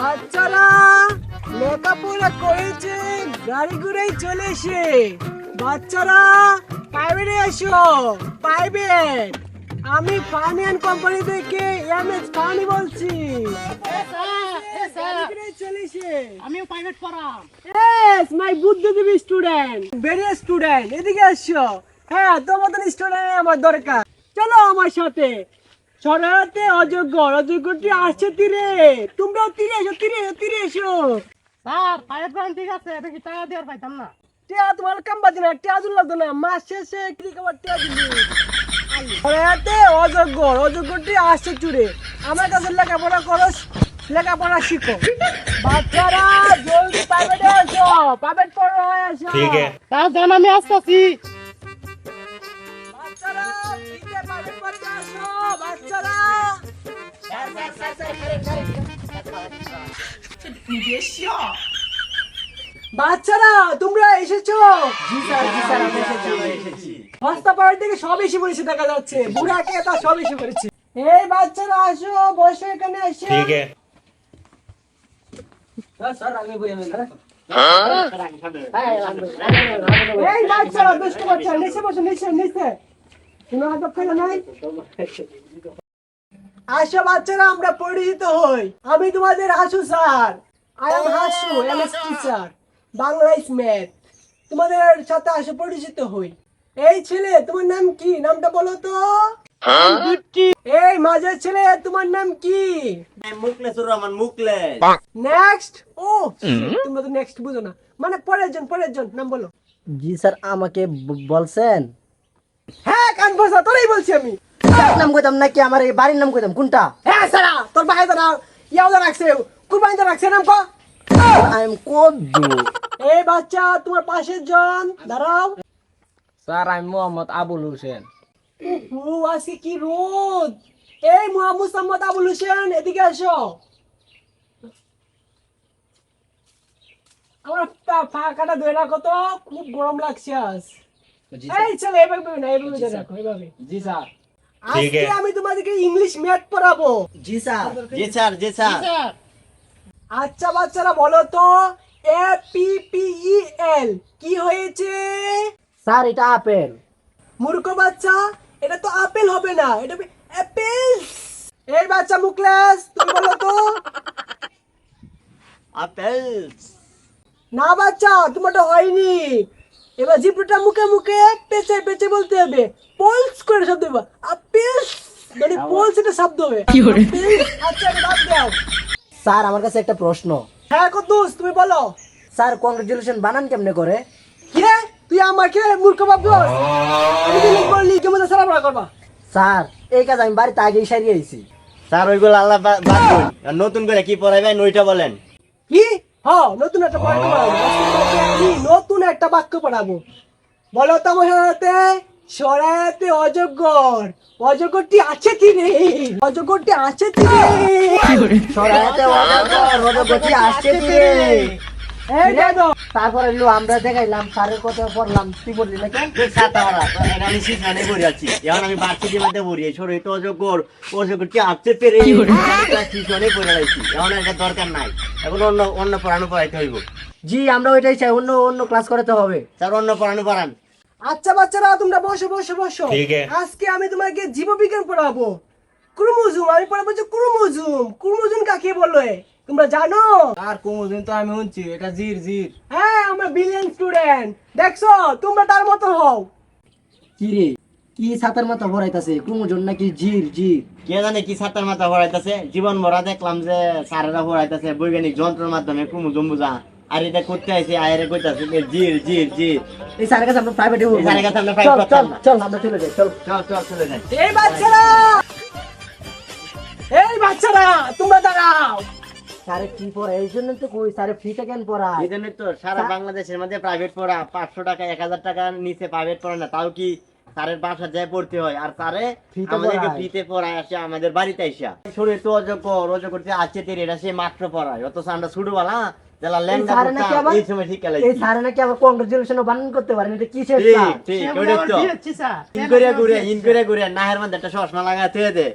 বাচ্চারা লেখাপড়া করেছে গাড়ি ঘুরেই চলে এসে বাচ্চারা প্রাইভেটে এসো প্রাইভেট আমি ফানিয়ান কোম্পানি থেকে এম এস বলছি। আমিও প্রাইভেট পড়াম। বুদ্ধিজীবী স্টুডেন্ট ভেরি স্টুডেন্ট এদিকে হ্যাঁ স্টুডেন্ট আমার দরকার। চলো আমার সাথে। সরাতে অযোগ্য অযোগ্যটি আসছে তীরে। তোমরাও তীরে এসো তীরে এসো তীরে এসো। স্যার পায়ের প্রাণ ঠিক আছে বেশি টাকা দেওয়ার পাইতাম না। টিয়া তোমার কাম বাজে না টিয়া জুল লাগতো না মাস শেষে কি খাবার টিয়া দিলি সরাতে অযোগ্য অযোগ্যটি আসছে চুরে আমার কাছে লেখাপড়া করো লেখাপড়া শিখো। বাচ্চারা জলদি প্রাইভেটে আসো প্রাইভেট পড়ো আসো ঠিক আছে তা জান আমি আসতেছি। বাচ্চারা তোমরা এসেছ? জি স্যার হস্তা পাড়ার দিকে সব এসে পড়েছে দেখা যাচ্ছে। বুড়া কে তা সব এসে পড়েছে। এই বাচ্চারা আসো বসে এখানে এসে। ঠিক আছে। স্যার আমি বই আমি নিচে বসে নিচে নিচে। কোনো আদব নাই? আসো বাচ্চারা আমরা পরিচিত হই। আমি তোমাদের Hasu sir. I am Hasu M S teacher Bangla is math তোমাদের সাথে আসো পরিচিত হই। এই ছেলে তোমার নাম কি? নামটা বলো তো। এই মাঝের ছেলে তোমার নাম কি? মুকলেসুর রহমান মুকলেস নেক্সট ও তোমরা তো নেক্সট বুঝো না। মানে পরের জন পরের জন নাম বলো। জি স্যার আমাকে বলছেন? হ্যাঁ কান বসা তোরাই বলছি আমি। নাম কইতাম নাকি আমার এই বাড়ির নাম কইতাম? কোনটা? হ্যাঁ সারা তোর ভাই দাঁড়া ইয়াও রাখছে কুরবানি রাখছে নাম কো। I am কদ্দু। এই বাচ্চা তোমার পাশের জন দাঁড়াও। স্যার আমি মোহাম্মদ আবুল হোসেন। ও আজকে কি রোদ? এই মোহাম্মদ সাম্মদ আবুল হোসেন এদিকে আসো আমার পা- ফাঁকাটা ধরে রাখো তো খুব গরম লাগছে আজ। এই ছেলে এভাবে না এভাবে রাখো এভাবে। জি স্যার। ঠিক আছে। আমি তোমাদেরকে ইংলিশ ম্যাথ পড়াবো। জি স্যার। জি স্যার জি স্যার। আচ্ছা বাচ্চারা বলো তো এ পি পি ই এল কি হয়েছে? স্যার এটা আপেল। মূর্খ বাচ্চা এটা তো আপেল হবে না এটা অ্যাপেল। এই বাচ্চা মুকলেস তুমি বলো তো। আপেল। না বাচ্চা তোমারটা হয়নি। এবার জিব্রুটা মুখে মুখে পেঁচে পেঁচে বলতে হবে। পলস করে শব্দ হবে মানে শব্দ হবে আচ্ছা বাদ দাও স্যার আমার কাছে একটা প্রশ্ন। হ্যাঁ কদ্দুস তুমি বলো। স্যার কংগ্রেচুলেশন বানান কেমনে করে? কি রে? তুই আমাকে মূর্খ বললি কেমন সারা করবা? স্যার এই কাজ আমি বাড়িতে আগেই সারিয়ে আইছি স্যার ওইগুলো আল্লাহ বাদ দিন। আর নতুন করে কি পড়াইবেন ওইটা বলেন। কি? হ্যাঁ নতুন একটা বাক্য পড়াবো। নতুন একটা বাক্য পড়াবো। বলো তো আমার সাথে সরায়াতে অজগর। অজগরটি আছে কি রে? অজগরটি আছে কি রে? সরাইতে অজগর অজগরটি দেখো। তারপরে লো আমরা দেখাইলাম স্যারের কথা পড়লাম তুই বললি না কেন আমি শিখানে পড়ে আছি। এখন আমি পড়ি তো অজগর অজগর কি আসতে পেরে শিশনে পড়ে রাখছি এখন এটা দরকার নাই। এখন অন্য অন্য পড়ানো পড়াইতে হইব। জি আমরা ওইটাই চাই অন্য অন্য ক্লাস করাতে হবে। স্যার অন্য পড়ানো পড়ান। আচ্ছা বাচ্চারা তোমরা বসো বসো বসো। আজকে আমি তোমাকে জীববিজ্ঞান পড়াবো। ক্রোমোজোম আমি পড়াবো যে ক্রোমোজোম। ক্রোমোজোম কাকে বলে? তোমরা জানো? আর কোমদিন তো আমি শুনছি এটা জির জির। হ্যাঁ আমরা বিলিয়ন স্টুডেন্ট দেখছ তোমরা তার মতো হও। কি রে কি সাতার মাথা ভরাইতাছে? ক্রোমোজোন নাকি জির জির? কে জানে কি সাতার মাথা পড়াইতেছে জীবন ভরা দেখলাম যে স্যারেরা পড়াইতেছে বৈজ্ঞানিক যন্ত্রের মাধ্যমে ক্রোমোজোম বুঝা। আর এটা করতে আইছে আয়েরে কইতাছে যে জির জির জির। এই স্যারের কাছে আমরা প্রাইভেটে স্যারের কাছে আমরা private চল চল আমরা চলে যাই চল। চল চল চলে যাই। এই বাচ্চারা! এই বাচ্চারা তোমরা দাঁড়াও। স্যারে কি পড়া এই জন্য তো কই স্যারে ফ্রিতে কেন পড়া এই জন্য তো সারা বাংলাদেশের মধ্যে প্রাইভেট পড়া পাঁচশো টাকা এক হাজার নিচে প্রাইভেট পড়া না তাও কি স্যারের বাসা যায় পড়তে হয়? আর স্যারে আমাদেরকে পড়ায়। ফ্রিতে পড়ায় আসে আমাদের বাড়িতে আসা শরীর তো অজকর অজকর যে আছে তেরে এটা সে মাত্র পড়ায়। অথচ আমরা ছোটবেলা যারা আবার- এই সময় ঠিক এই লাগছে নাকি আবার কংগ্রেচুলেশন বানান করতে পারেন? এটা কিসের ঠিক ঠিক সে তো। কি হচ্ছে স্যার। ইন করে ঘুরে ইন করে ঘুরে নাহের মধ্যে একটা চশমা লাগাতে দে।